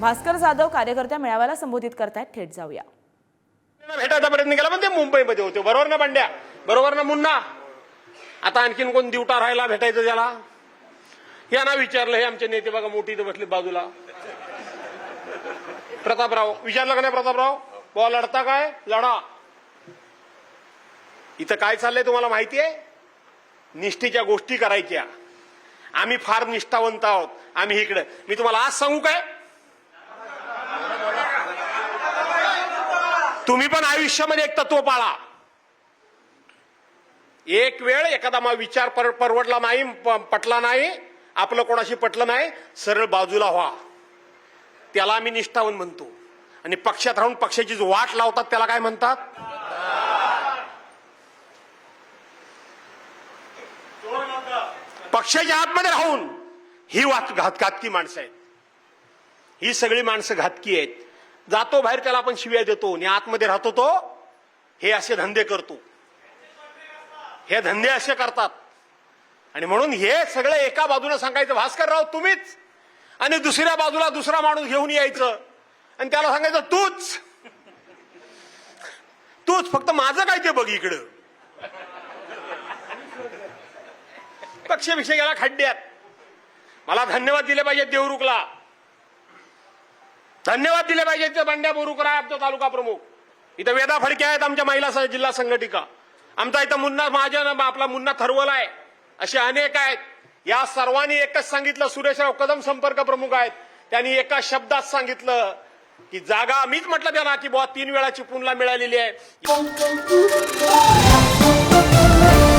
भास्कर जाधव कार्यकर्त्या मेळाव्याला संबोधित करतायत. थेट जाऊया. भेटायचा प्रयत्न केला पण ते मुंबईमध्ये होते. बरोबर ना बंड्या? बरोबर ना मुन्ना? आता आणखीन कोण दिवटा राहायला भेटायचं त्याला यांना विचारलं हे आमचे नेते बघा मोठी इथं बसले बाजूला. प्रतापराव. विचारलं का नाही प्रतापराव? बुवा लढता काय? लढा. इथं काय चाललंय तुम्हाला माहिती आहे? निष्ठेच्या गोष्टी करायच्या. आम्ही फार निष्ठावंत आहोत. आम्ही इकडे. मी तुम्हाला आज सांगू काय? तुम्ही पण आयुष्यामध्ये एक तत्व पाळा. एक वेळ एखादा मा विचार पर परवडला नाही प- पटला नाही आपलं कोणाशी पटलं नाही सरळ बाजूला व्हा. त्याला आम्ही निष्ठावून म्हणतो. आणि पक्षात राहून पक्षाची जो वाट लावतात त्याला काय म्हणतात? पक्षाच्या आतमध्ये राहून ही वाट घात घातकी माणसं आहेत. ही सगळी माणसं घातकी आहेत. जातो बाहेर त्याला आपण शिव्या देतो. आणि आतमध्ये राहतो तो. हे असे धंदे करतो. हे धंदे असे करतात. आणि म्हणून हे सगळं एका बाजूने सांगायचं भास्करराव तुम्हीच. आणि दुसऱ्या बाजूला दुसरा माणूस घेऊन यायचं. आणि त्याला सांगायचं तूच. तूच फक्त माझं काय ते बघ इकडं. पक्षविषय गेला खड्ड्यात मला धन्यवाद दिले पाहिजे देवरुखला. धन्यवाद दिले पाहिजे ते बंड्या बोरुकर आहे आमचा तालुका प्रमुख. इथं वेदा फडके आहेत आमच्या महिला जिल्हा संघटिका. आमचा इथं मुन्ना महाजन आपला मुन्ना थरवल आहे. असे अनेक आहेत. या सर्वांनी एकच सांगितलं सुरेशराव कदम संपर्क प्रमुख आहेत. त्यांनी एका शब्दात सांगितलं की जागा मीच म्हटलं त्यांना की बुवा तीन वेळा पुनला मिळालेली आहे.